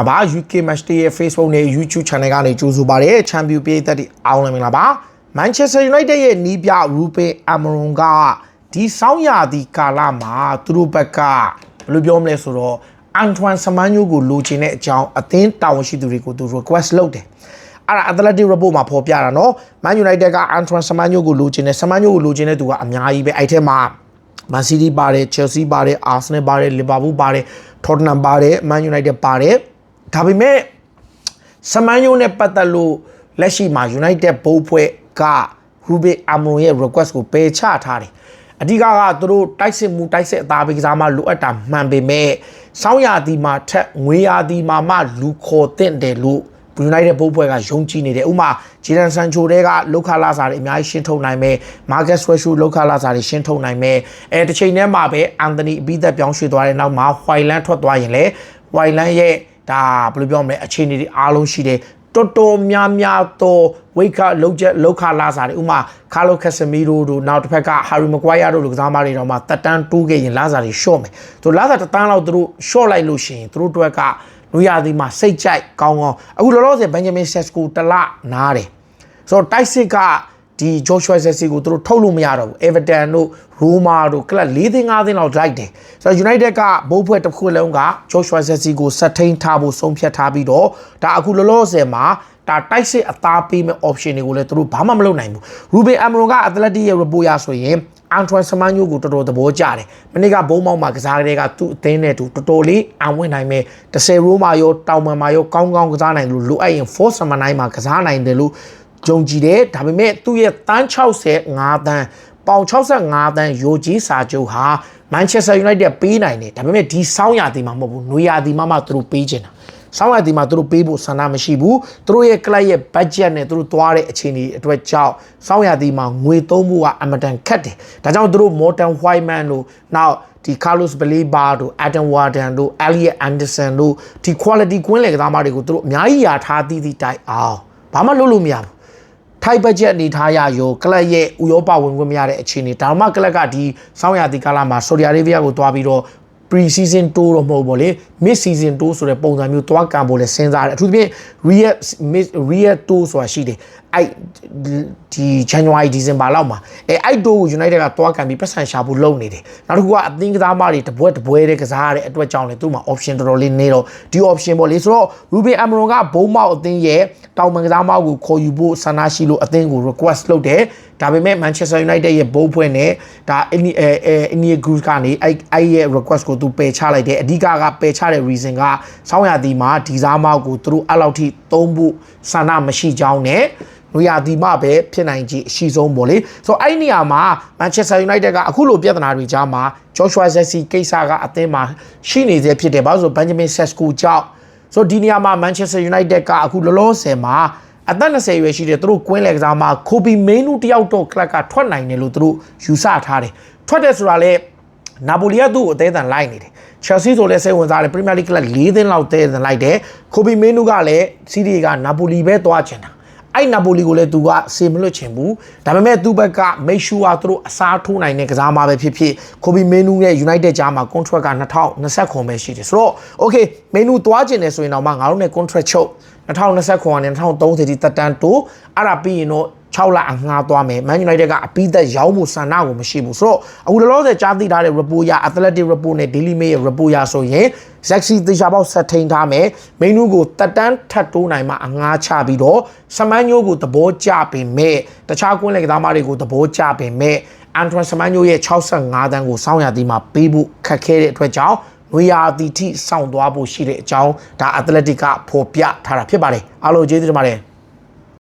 ကဘာ UK Match Day ရဲ့ Facebook နဲ့ YouTube Channel ကနေကြိုဆိုပါရစေ။ Champion ပြည်သက်တွေအောင်လည်းမင်္ဂလာပါ။ Manchester United ရဲ့နီးပြ Ruben Amorim ကဒီဆောင်းရာသီကာလမှာသူတို့ဘက်ကဘယ်လိုပြောမလဲဆိုတော့ Antoine Semenyo ကိုလိုချင်တဲ့အကြောင်းအသင်းတာဝန်ရှိသူတွေကိုသူ request လုပ်တယ်။အဲ့ဒါ Athletic Report မှာဖော်ပြတာနော်။ Man United က Antoine Semenyo ကိုလိုချင်တယ်။ Semenyo ကိုလိုချင်တဲ့သူကအများကြီးပဲ။အဲ့ထဲမှာမန်စီးတီးပါတယ်၊ချယ်ဆီးပါတယ်၊အာဆင်နယ်ပါတယ်၊လီဗာပူးပါတယ်၊ထော့တနမ်ပါတယ်၊မန်ယူနိုက်တက်ပါတယ်။ ဒါပေမဲ့စမန်ယိုနဲ့ပတ်သက်လို့လက်ရှိမှာ United ဘိုးဖွဲ့က Ruben Amorim ရဲ့ request ကိုပယ်ချထားတယ်အဓိကကသူတို့တိုက်စစ်မှုတိုက်စစ်အသားပေးကစားမှလိုအပ်တာမှန်ပေမဲ့စောင်းရာသီမှာထက်ငွေရာသီမှာမှလူခေါ်တဲ့တယ်လို့ United ဘိုးဖွဲ့ကယုံကြည်နေတယ်ဥပမာဂျီဒန်ဆန်ချိုတွေကလောက်ခလာစာတွေအများကြီးရှင်းထုတ်နိုင်မယ်မာကက်ဆွဲရှူလောက်ခလာစာတွေရှင်းထုတ်နိုင်မယ်အဲတစ်ချိန်တည်းမှာပဲအန်တိုနီအပိသက်ပြောင်းရွှေ့သွားတဲ့နောက်မှာဟွိုင်လန်ထွက်သွားရင်လေဟွိုင်လန်ရဲ့ ဒါဘယ်လိုပြောမလဲအခြေအနေတွေအားလုံးရှိတယ်တော်တော်များများတော့ဝိတ်ခလောက်ချက်လောက်ခလာစာတွေဥမာကာလိုကက်ဆမီရိုတို့နောက်တစ်ဖက်ကဟာရီမကွိုင်ယာတို့လိုကစားမတွေတော့မှတက်တန်းတိုးခဲ့ရင်လာစာတွေရှော့မယ်သူလာစာတစ်တန်းလောက်သူတို့ရှော့လိုက်လို့ရှိရင်သူတို့အတွက်ကလူရသည်မှာစိတ်ကြိုက်ကောင်းကောင်းအခုလောလောဆယ်ဘန်ဂျမင်ဆက်စကိုတလနားတယ်ဆိုတော့တိုက်စစ်က ဒီ Joshua Zexi ကိုသူတို့ထုတ်လို့မရတော့ဘူး Everton တို့ Roma တို့ကလပ်၄သိန်း၅သိန်းလောက်လိုက်တယ်ဆိုတော့ United ကဘိုးဖွဲ့တစ်ခုလုံးက Joshua Zexi ကိုဆက်ထိန်ထားဖို့ဆုံးဖြတ်ထားပြီးတော့ဒါအခုလောလောဆယ်မှာဒါတိုက်စစ်အသားပေးမဲ့ option တွေကိုလည်းသူတို့ဘာမှမလုပ်နိုင်ဘူး Ruben Amorim က Athletic ရဲ့ report ရဆိုရင် Antoine Semenyo ကိုတော်တော်သဘောကျတယ်။မနေ့ကဘုံမောက်မှာကစားကလေးကသူ့အသင်းနဲ့တူတော်တော်လေးအံဝင်နိုင်မယ်။10ရိုးမှာရောတောင်ပံမှာရောကောင်းကောင်းကစားနိုင်လို့လိုအပ်ရင် Force Summer 9မှာကစားနိုင်တယ်လို့ ယုံကြည်တယ်ဒါပေမဲ့သူ့ရဲ့တန်း65တန်းပေါင်65တန်းယိုကြီးစာချုပ်ဟာ Manchester United ပေးနိုင်တယ်ဒါပေမဲ့ဒီဆောင်းရာသီမှာမဟုတ်ဘူးနွေရာသီမှာမှသူတို့ပေးချင်တာဆောင်းရာသီမှာသူတို့ပေးဖို့ဆန္ဒမရှိဘူးသူတို့ရဲ့ club ရဲ့ budget နဲ့သူတို့သွားတဲ့အခြေအနေအတွက်ကြောင့်ဆောင်းရာသီမှာငွေသုံးဖို့ကအမတန်ခက်တယ်ဒါကြောင့်သူတို့ Morton Whiteman တို့နောက်ဒီ Carlos Baleba တို့ Adam Warden တို့ Elliot Anderson တို့ဒီ quality ကွင်းလေကစားမတွေကိုသူတို့အများကြီးယာထားသီးသီးတိုက်အောင်ဘာမှလုပ်လို့မရဘူး ထိုက်ဘတ်ဂျက်အနေထားရရောကလပ်ရဲ့ဥရောပဝင်ခွင့်မရတဲ့အခြေအနေဒါမှကလပ်ကဒီစောင်းရာသီကာလမှာဆော်ဒီအာရေဗျကိုသွားပြီးတော့ pre season tour တော့မဟုတ်ဘူးလေ mid season tour ဆိုတဲ့ပုံစံမျိုးသွားကံဖို့လဲစဉ်းစားတယ်အထူးသဖြင့် real mid real tour ဆိုတာရှိတယ်အဲ့ဒီ January December လောက်မှာအဲအဲ့ tour ကို United ကသွားကံပြီးပတ်စံရှာဖို့လုပ်နေတယ်နောက်တစ်ခုကအသင်းကစားမတွေတပွဲတပွဲတဲ့ကစားရတဲ့အတွက်ကြောင့်လေသူ့မှာ option တော်တော်လေးနေတော့ဒီ option ပေါ့လေဆိုတော့ Ruben Amorim ကဘုံမောက်အသင်းရဲ့တောင်ပန်ကစားမကိုခေါ်ယူဖို့ဆန္ဒရှိလို့အသင်းကို request လုပ်တယ်ဒါပေမဲ့ Manchester United ရဲ့ဘုံဖွဲ့နဲ့ဒါအနီအဲအနီ group ကနေအဲ့အဲ့ရဲ့ request ကိုသူပယ်ချလိုက်တယ်အဓိကကပယ်ချတဲ့ reason ကဆောင်းရာသီမှာဒီစားမောက်ကိုသူတို့အဲ့လောက်ထိသုံးဖို့ဆန္ဒမရှိကြောင်းနဲ့နွေရာသီမှပဲဖြစ်နိုင်ခြေအရှိဆုံးပေါ့လေဆိုတော့အဲ့ဒီနေရာမှာ Manchester United ကအခုလိုပြဿနာတွေကြားမှာ Joshua Zexi ကိစ္စကအသင်းမှာရှိနေသေးဖြစ်တယ်ဘာလို့ဆို Benjamin Sesko ကြောင့်ဆိုတော့ဒီနေရာမှာ Manchester United ကအခုလောလောဆယ်မှာအသက်20ရွယ်ရှိတဲ့သူတို့ကွင်းလယ်ကစားမှာခိုဘီမင်းနူတယောက်တော့ကလပ်ကထွက်နိုင်တယ်လို့သူတို့ယူဆထားတယ်ထွက်တယ်ဆိုတာလေ နာပိုလီကသူ့ကိုအသေးအံလိုက်နေတယ်ချယ်ဆီဆိုလည်းစိတ်ဝင်စားတယ်ပရီးမီယာလိဂ်ကလပ်၄သင်းလောက်သေးတယ်လိုက်တယ်ခိုဘီမင်းနူကလည်းစီးရီကနာပိုလီပဲသွားချင်တာအဲ့နာပိုလီကိုလည်းသူကစေမလွတ်ချင်ဘူးဒါပေမဲ့သူ့ဘက်ကမိတ်ရှူဟာသူတို့အစားထိုးနိုင်တဲ့ကစားမှာပဲဖြစ်ဖြစ်ခိုဘီမင်းနူရဲ့ United ကြားမှာ contract က2020ခွန်ပဲရှိတယ်ဆိုတော့ okay မင်းနူသွားချင်တယ်ဆိုရင်တော့မှငါတို့နဲ့ contract ချုပ်2020ခွန်ကနေ2030တိတက်တန်းတိုးအဲ့ဒါပြီးရင်တော့ 6လအငှားသွားမယ်မန်ယူနိုက်တက်ကအပိသက်ရောင်းမှုဆန္ဒကိုမရှိဘူးဆိုတော့အခုလောလောဆယ်ကြားသိထားတဲ့ report ရ athletic report နဲ့ daily mail ရဲ့ report ရဆိုရင် Zaxi တေချာပေါက်ဆက်ထိန်ထားမယ်မင်းနူးကိုတက်တန်းထတ်တိုးနိုင်မှအငှားချပြီးတော့စမန်ညိုကိုသဘောကျပင်မဲ့တခြားကွင်းလေကစားမတွေကိုသဘောကျပင်မဲ့အန်ထရန်စမန်ညိုရဲ့65တန်းကိုစောင်းရသည်မှာပေးဖို့ခက်ခဲတဲ့အတွက်ကြောင့်နွေရာသီထိစောင့်သွားဖို့ရှိတဲ့အကြောင်းဒါ athletic ကဖော်ပြထားတာဖြစ်ပါတယ်အားလုံးကျေးဇူးတင်ပါတယ်